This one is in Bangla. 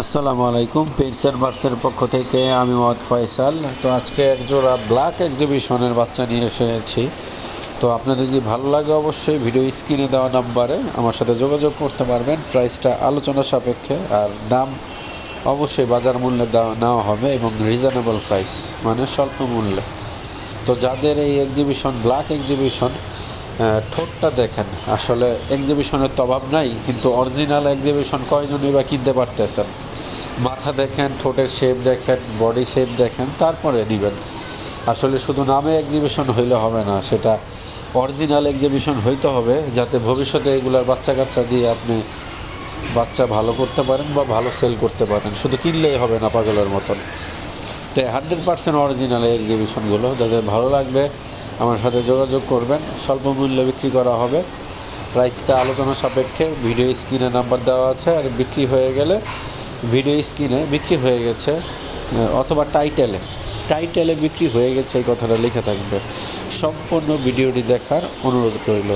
আসসালামু আলাইকুম পেজ বার্সের পক্ষ থেকে আমি মোহাম্মদ ফয়সাল। তো আজকে একজোড়া ব্ল্যাক এক্সিবিশনের বাচ্চা নিয়ে এসেছি। তো আপনাদের যদি ভালো লাগে অবশ্যই ভিডিও স্ক্রিনে দেওয়া নাম্বারে আমার সাথে যোগাযোগ করতে পারবেন। প্রাইসটা আলোচনা সাপেক্ষে আর দাম অবশ্যই বাজার মূল্যে দেওয়া, নেওয়া হবে এবং রিজনেবল প্রাইস মানে স্বল্প মূল্যে। তো যাদের এই এক্সিবিশন ব্ল্যাক এক্সিবিশন ঠোঁটটা দেখেন। আসলে এক্সিবিশনের তো অভাব নাই, কিন্তু অরিজিনাল এক্সিবিশন কয়জনই বা কিনতে পারতেছেন? মাথা দেখেন, ঠোঁটের শেপ দেখেন বডি শেপ দেখেন, তারপরে নেবেন। আসলে শুধু নামে এক্সিবিশন হইলে হবে না, সেটা অরিজিনাল এক্সিবিশন হইতে হবে, যাতে ভবিষ্যতে এগুলার বাচ্চা কাচ্চা দিয়ে আপনি বাচ্চা ভালো করতে পারেন বা ভালো সেল করতে পারেন। শুধু কিনলেই হবে না পাগলের মতন। তো হান্ড্রেড পার্সেন্ট অরিজিনাল এক্সিবিশনগুলো যাদের ভালো লাগবে। আমার সাথে যোগাযোগ করবেন। স্বল্প মূল্যে বিক্রি করা হবে। প্রাইসটা আলোচনা সাপেক্ষে ভিডিও স্ক্রিনে নাম্বার দেওয়া আছে আর বিক্রি হয়ে গেলে ভিডিও স্ক্রিনে বিক্রি হয়ে গেছে অথবা টাইটেলে। টাইটেলে বিক্রি হয়ে গেছে এই কথাটা লেখা থাকবে। সম্পূর্ণ ভিডিওটি দেখার অনুরোধ রইল।